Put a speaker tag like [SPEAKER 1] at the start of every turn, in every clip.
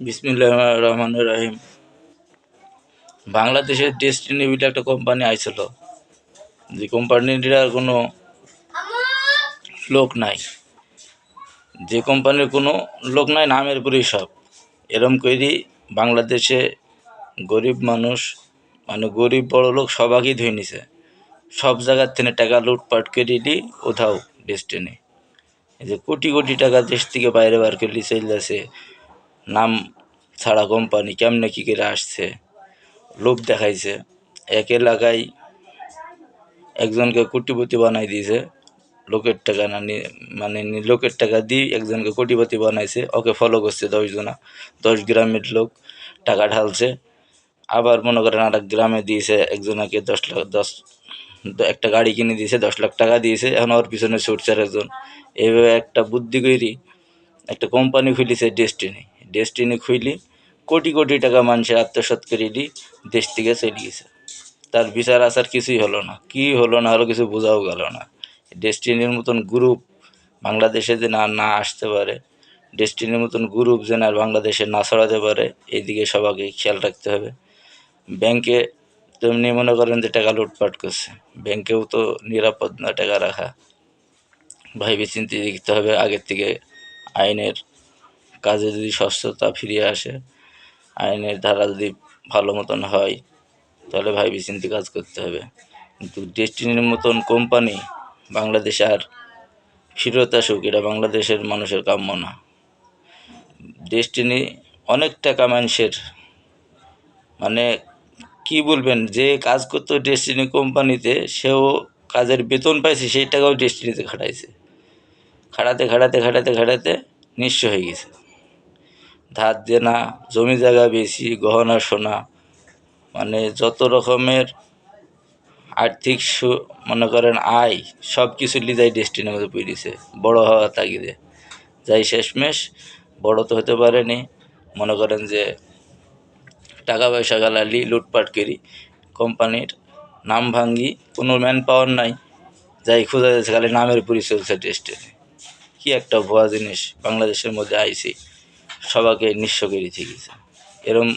[SPEAKER 1] বিসমিল্লাহ রহমান রাহিম। বাংলাদেশের ডেস্টিনি বলে একটা কোম্পানি আইছিল। যে কোম্পানিটার কোনো লোক নাই। যে কোম্পানির কোনো লোক নাই, নামের উপরেই সব। এরম করি বাংলাদেশে গরিব মানুষ মানে গরিব বড় লোক সবাইকেই ধুয়ে নিছে। সব জায়গার থেকে টাকা লুটপাট করে দি ওঠাও ডেস্টিনি এই যে কোটি কোটি টাকা দেশ থেকে বাইরে বার করে যাচ্ছে নাম ছাড়া কোম্পানি কেমনে কী করে আসছে? লোভ দেখাইছে। এক এলাকায় একজনকে কোটিপতি বানাই দিয়েছে। লোকের টাকা না মানে লোকের টাকা দিয়ে একজনকে কোটিপতি বানাইছে। ওকে ফলো করছে দশজনা দশ গ্রামের লোক টাকা ঢালছে। আবার মনে করেন আর গ্রামে দিয়েছে একজনকে দশ লাখ, দশ একটা গাড়ি কিনে দিয়েছে, দশ লাখ টাকা দিয়েছে। এখন ওর পিছনে ছুটছে একজন এইভাবে একটা বুদ্ধি করি একটা কোম্পানি খুলিছে ডেস্টিনি ডেস্টিনি খুইলি, কোটি কোটি টাকা মানুষের আত্মসাৎ করে দি দেশ থেকে চলে গেছে। তার বিচার আচার কিছুই হলো না। কি হলো না হলো কিছু বোঝাও গেল না। ডেস্টিনির মতন গ্রুপ বাংলাদেশে যে না না আসতে পারে ডেস্টিনির মতন গ্রুপ যেন আর বাংলাদেশে না ছড়াতে পারে এইদিকে সবাইকে খেয়াল রাখতে হবে। ব্যাংকে তেমনি মনে করেন যে টাকা লুটপাট করছে। ব্যাংকেও তো নিরাপদ না টাকা রাখা। ভাইবে চিন্তে দেখতে হবে আগের থেকে আইনের কাজে যদি স্বচ্ছতা ফিরে আসে, আইনের ধারা যদি ভালো মতন হয়, তাহলে ভাইবে চিন্তে কাজ করতে হবে। কিন্তু ডেস্টিনির মতন কোম্পানি বাংলাদেশে আর ফিরত আসুক, এটা বাংলাদেশের মানুষের কাম্য না। ডেস্টিনি অনেক টাকা মানুষের মানে কি বলবেন, যে কাজ করতো ডেস্টিনি কোম্পানিতে সেও কাজের বেতন পাইছে, সেই টাকাও ডেস্টিনিতে খাটাইছে। খাটাতে খাটাতে খাটাতে খাটাতে নিঃস্ব হয়ে গেছে। ধার দেনা, জমি জায়গা বেশি, গহনা সোনা মানে যত রকমের আর্থিক সু, মনে করেন আয় সব কিছু লিদাই ডেস্টিনের মধ্যে পড়েছে বড় হওয়া তাগিদে। যাই শেষমেশ, বড় তো হতে পারেনি। মনে করেন যে টাকা পয়সা গালালি, লুটপাট করি, কোম্পানির নাম ভাঙ্গি, কোনো ম্যান পাওয়ার নাই। যাই খোঁজা যাচ্ছে, খালি নামের উপরই চলছে ডেস্টিনি কি একটা ভুয়া জিনিস বাংলাদেশের মধ্যে আইসি সবাইকে নিঃস্ব করে থেকেছে। এরম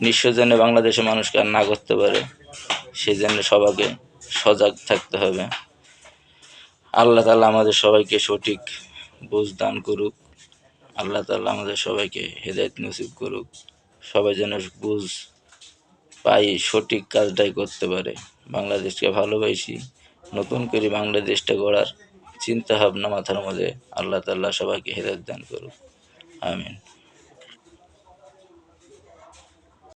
[SPEAKER 1] নিঃস্ব যেন বাংলাদেশের মানুষকে আর না করতে পারে সেই জন্য সবাইকে সজাগ থাকতে হবে। আল্লাহ তালা আমাদের সবাইকে সঠিক বুঝ দান করুক। আল্লাহ তালা আমাদের সবাইকে হেদায়ত নসিব করুক। সবাই যেন বুঝ পাই সঠিক কাজটাই করতে পারে। বাংলাদেশকে ভালোবাসি, নতুন করে বাংলাদেশটা গড়ার চিন্তা ভাবনা মাথার মধ্যে আল্লাহ তাল্লাহ সবাইকে হেদায়ত দান করুক। I mean.